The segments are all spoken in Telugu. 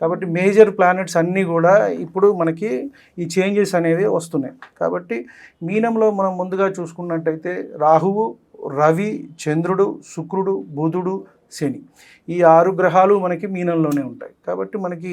కాబట్టి మేజర్ ప్లానెట్స్ అన్నీ కూడా ఇప్పుడు మనకి ఈ చేంజెస్ అనేవి వస్తున్నాయి. కాబట్టి మీనంలో మనం ముందుగా చూసుకున్నట్టయితే రాహువు రవి చంద్రుడు శుక్రుడు బుధుడు శని ఈ ఆరు గ్రహాలు మనకి మీనంలోనే ఉంటాయి. కాబట్టి మనకి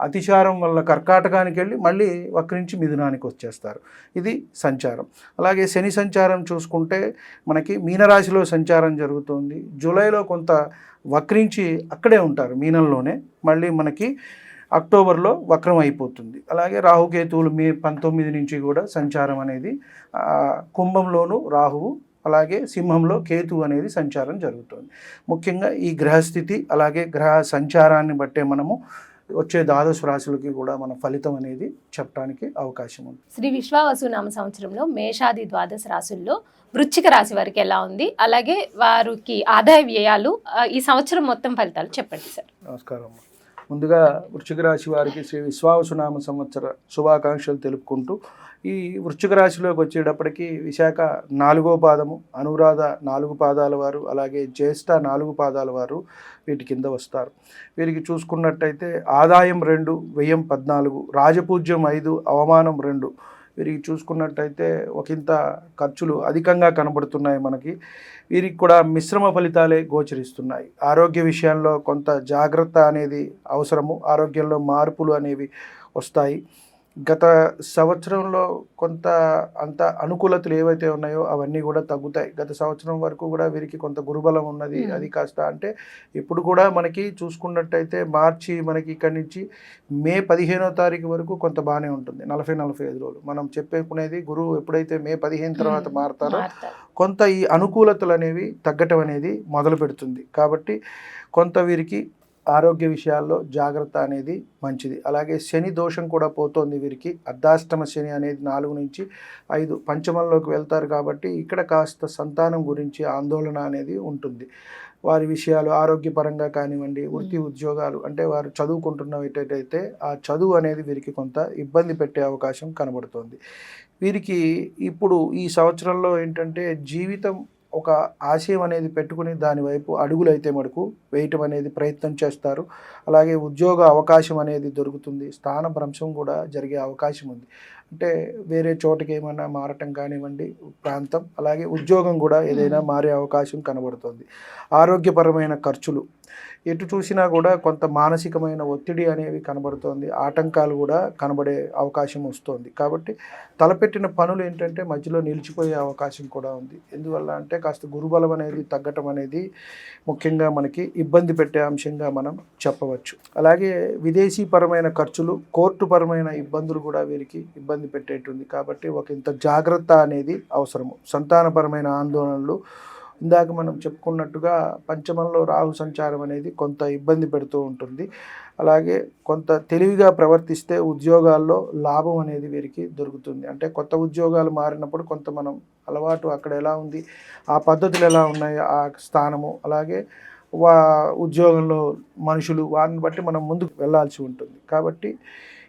అతిచారం వల్ల కర్కాటకానికి వెళ్ళి మళ్ళీ వక్రించి మిథునానికి వచ్చేస్తారు. ఇది సంచారం. అలాగే శని సంచారం చూసుకుంటే మనకి మీనరాశిలో సంచారం జరుగుతుంది. జూలైలో కొంత వక్రించి అక్కడే ఉంటారు మీనంలోనే. మళ్ళీ మనకి అక్టోబర్లో వక్రం అయిపోతుంది. అలాగే రాహుకేతువులు మే పంతొమ్మిది నుంచి కూడా సంచారం అనేది కుంభంలోను రాహువు అలాగే సింహంలో కేతు అనేది సంచారం జరుగుతుంది. ముఖ్యంగా ఈ గ్రహస్థితి అలాగే గ్రహ సంచారాన్ని బట్టే మనము వచ్చే ద్వాదశ రాశులకి కూడా మన ఫలితం అనేది చెప్పడానికి అవకాశం ఉంది. శ్రీ విశ్వావసు నామ సంవత్సరంలో మేషాది ద్వాదశ రాశుల్లో వృశ్చిక రాశి వారికి ఎలా ఉంది? అలాగే వారికి ఆదాయ వ్యయాలు ఈ సంవత్సరం మొత్తం ఫలితాలు చెప్పండి సార్. నమస్కారం. ముందుగా వృశ్చిక రాశి వారికి శ్రీ విశ్వావసునామ సంవత్సర శుభాకాంక్షలు తెలుపుకుంటూ ఈ వృశ్చిక రాశిలోకి వచ్చేటప్పటికి విశాఖ నాలుగో పాదము అనురాధ నాలుగు పాదాల వారు అలాగే జ్యేష్ఠ నాలుగు పాదాల వారు వీటి కింద వస్తారు. వీరికి చూసుకున్నట్టయితే ఆదాయం రెండు వ్యయం పద్నాలుగు రాజపూజ్యం ఐదు అవమానం రెండు. వీరికి చూసుకున్నట్టయితే ఒకంత ఖర్చులు అధికంగా కనబడుతున్నాయి మనకి. వీరికి కూడా మిశ్రమ ఫలితాలే గోచరిస్తున్నాయి. ఆరోగ్య విషయంలో కొంత జాగ్రత్త అనేది అవసరము. ఆరోగ్యంలో మార్పులు అనేవి వస్తాయి. గత సంవత్సరంలో కొంత అంత అనుకూలతలు ఏవైతే ఉన్నాయో అవన్నీ కూడా తగ్గుతాయి. గత సంవత్సరం వరకు కూడా వీరికి కొంత గురుబలం ఉన్నది. అది కాస్త అంటే ఇప్పుడు కూడా మనకి చూసుకున్నట్టయితే మార్చి మనకి ఇక్కడి నుంచి మే పదిహేనో తారీఖు వరకు కొంత బాగానే ఉంటుంది. నలభై నలభై ఐదు రోజులు. మనం చెప్పేకునేది గురువు ఎప్పుడైతే మే పదిహేను తర్వాత మారుతారు. కొంత ఈ అనుకూలతలు అనేవి తగ్గటం అనేది మొదలు పెడుతుంది కాబట్టి కొంత వీరికి ఆరోగ్య విషయాల్లో జాగ్రత్త అనేది మంచిది. అలాగే శని దోషం కూడా పోతోంది వీరికి. అర్ధాష్టమ శని అనేది నాలుగు నుంచి ఐదు పంచమంలోకి వెళ్తారు కాబట్టి ఇక్కడ కాస్త సంతానం గురించి ఆందోళన అనేది ఉంటుంది. వారి విషయాలు ఆరోగ్యపరంగా కానివ్వండి వృత్తి ఉద్యోగాలు అంటే వారు చదువుకుంటున్నట్టయితే ఆ చదువు అనేది వీరికి కొంత ఇబ్బంది పెట్టే అవకాశం కనబడుతుంది. వీరికి ఇప్పుడు ఈ సంవత్సరంలో ఏంటంటే జీవితం ఒక ఆశయం అనేది పెట్టుకుని దాని వైపు అడుగులైతే మటుకు వేయటం అనేది ప్రయత్నం చేస్తారు. అలాగే ఉద్యోగ అవకాశం అనేది దొరుకుతుంది. స్థాన భ్రంశం కూడా జరిగే అవకాశం ఉంది. అంటే వేరే చోటకి ఏమైనా మారటం కానివ్వండి ప్రాంతం అలాగే ఉద్యోగం కూడా ఏదైనా మారే అవకాశం కనబడుతుంది. ఆరోగ్యపరమైన ఖర్చులు. ఎటు చూసినా కూడా కొంత మానసికమైన ఒత్తిడి అనేవి కనబడుతోంది. ఆటంకాలు కూడా కనబడే అవకాశం వస్తుంది. కాబట్టి తలపెట్టిన పనులు ఏంటంటే మధ్యలో నిలిచిపోయే అవకాశం కూడా ఉంది. ఎందువల్ల అంటే కాస్త గురుబలం అనేది తగ్గటం అనేది ముఖ్యంగా మనకి ఇబ్బంది పెట్టే అంశంగా మనం చెప్పవచ్చు. అలాగే విదేశీ పరమైన ఖర్చులు కోర్టు పరమైన ఇబ్బందులు కూడా వీరికి ఇబ్బంది పెట్టేటుంది కాబట్టి ఒక ఇంత జాగ్రత్త అనేది అవసరము. సంతానపరమైన ఆందోళనలు ఇందాక మనం చెప్పుకున్నట్టుగా పంచమంలో రాహు సంచారం అనేది కొంత ఇబ్బంది పెడుతూ ఉంటుంది. అలాగే కొంత తెలివిగా ప్రవర్తిస్తే ఉద్యోగాల్లో లాభం అనేది వీరికి దొరుకుతుంది. అంటే కొత్త ఉద్యోగాలు మారినప్పుడు కొంత మనం అలవాటు అక్కడ ఎలా ఉంది ఆ పద్ధతులు ఎలా ఉన్నాయి ఆ స్థానము అలాగే వా ఉద్యోగంలో మనుషులు వారిని బట్టి మనం ముందుకు వెళ్ళాల్సి ఉంటుంది. కాబట్టి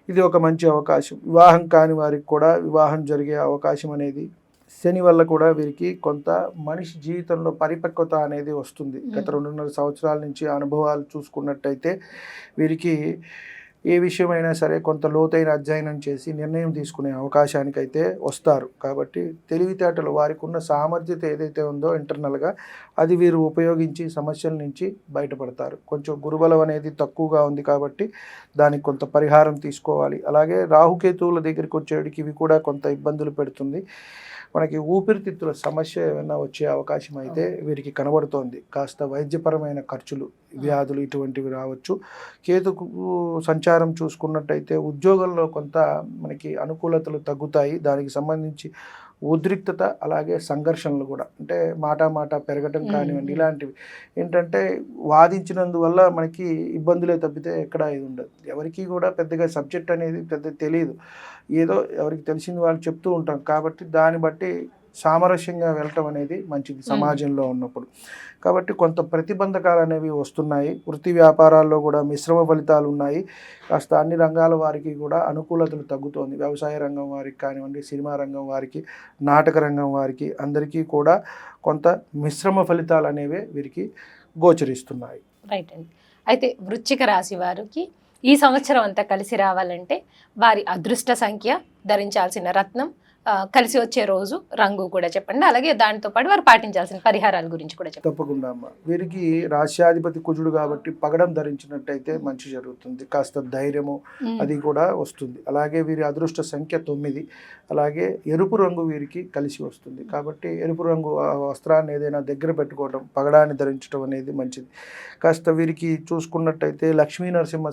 ఇది ఒక మంచి అవకాశం. వివాహం కాని వారికి కూడా వివాహం జరిగే అవకాశం అనేది శని వల్ల కూడా వీరికి కొంత మనిషి జీవితంలో పరిపక్వత అనేది వస్తుంది. గత రెండున్నర సంవత్సరాల నుంచి అనుభవాలు చూసుకున్నట్టయితే వీరికి ఏ విషయమైనా సరే కొంత లోతైన అధ్యయనం చేసి నిర్ణయం తీసుకునే అవకాశానికి అయితే వస్తారు. కాబట్టి తెలివితేటలు వారికి ఉన్న సామర్థ్యత ఏదైతే ఉందో ఇంటర్నల్గా అది వీరు ఉపయోగించి సమస్యల నుంచి బయటపడతారు. కొంచెం గురుబలం అనేది తక్కువగా ఉంది కాబట్టి దానికి కొంత పరిహారం తీసుకోవాలి. అలాగే రాహుకేతువుల దగ్గరికి వచ్చేటికి ఇవి కూడా కొంత ఇబ్బందులు పెడుతుంది. మనకి ఊపిరితిత్తుల సమస్య ఏమైనా వచ్చే అవకాశం అయితే వీరికి కనబడుతోంది. కాస్త వైద్యపరమైన ఖర్చులు వ్యాధులు ఇటువంటివి రావచ్చు. కేతుకు సంచారం చూసుకున్నట్టయితే ఉద్యోగంలో కొంత మనకి అనుకూలతలు తగ్గుతాయి. దానికి సంబంధించి ఉద్రిక్తత అలాగే సంఘర్షణలు కూడా. అంటే మాట మాట పెరగటం కానివ్వండి. ఇలాంటివి. ఏంటంటే వాదించినందువల్ల మనకి ఇబ్బందులే తప్పితే ఎక్కడ ఇది ఉండదు. ఎవరికి కూడా పెద్దగా సబ్జెక్ట్ అనేది పెద్ద తెలియదు. ఏదో ఎవరికి తెలిసింది వాళ్ళు చెప్తూ ఉంటాం. కాబట్టి దాన్ని బట్టి సామరస్యంగా వెళ్ళటం అనేది మంచిది సమాజంలో ఉన్నప్పుడు. కాబట్టి కొంత ప్రతిబంధకాలు అనేవి వస్తున్నాయి. వృత్తి వ్యాపారాల్లో కూడా మిశ్రమ ఫలితాలు ఉన్నాయి. కాస్త అన్ని రంగాల వారికి కూడా అనుకూలతలు తగ్గుతోంది. వ్యవసాయ రంగం వారికి కానివ్వండి సినిమా రంగం వారికి నాటక రంగం వారికి అందరికీ కూడా కొంత మిశ్రమ ఫలితాలు అనేవి వీరికి గోచరిస్తున్నాయి. రైట్ అండి. అయితే వృశ్చిక రాశి వారికి ఈ సంవత్సరం అంతా కలిసి రావాలంటే వారి అదృష్ట సంఖ్య ధరించాల్సిన రత్నం కలిసి వచ్చే రోజు రంగు కూడా చెప్పండి. అలాగే దాంతో పాటు వారు పాటించాల్సిన పరిహారాల గురించి కూడా చెప్పండి. తప్పకుండా అమ్మ. వీరికి రాష్ట్రాధిపతి కుజుడు కాబట్టి పగడం ధరించినట్టయితే మంచి జరుగుతుంది. కాస్త ధైర్యము. అది కూడా వస్తుంది. అలాగే వీరి అదృష్ట సంఖ్య తొమ్మిది. అలాగే ఎరుపు రంగు వీరికి కలిసి వస్తుంది. కాబట్టి ఎరుపు రంగు ఆ వస్త్రాన్ని ఏదైనా దగ్గర పెట్టుకోవడం పగడాన్ని ధరించడం అనేది మంచిది. కాస్త వీరికి చూసుకున్నట్టయితే లక్ష్మీ నరసింహ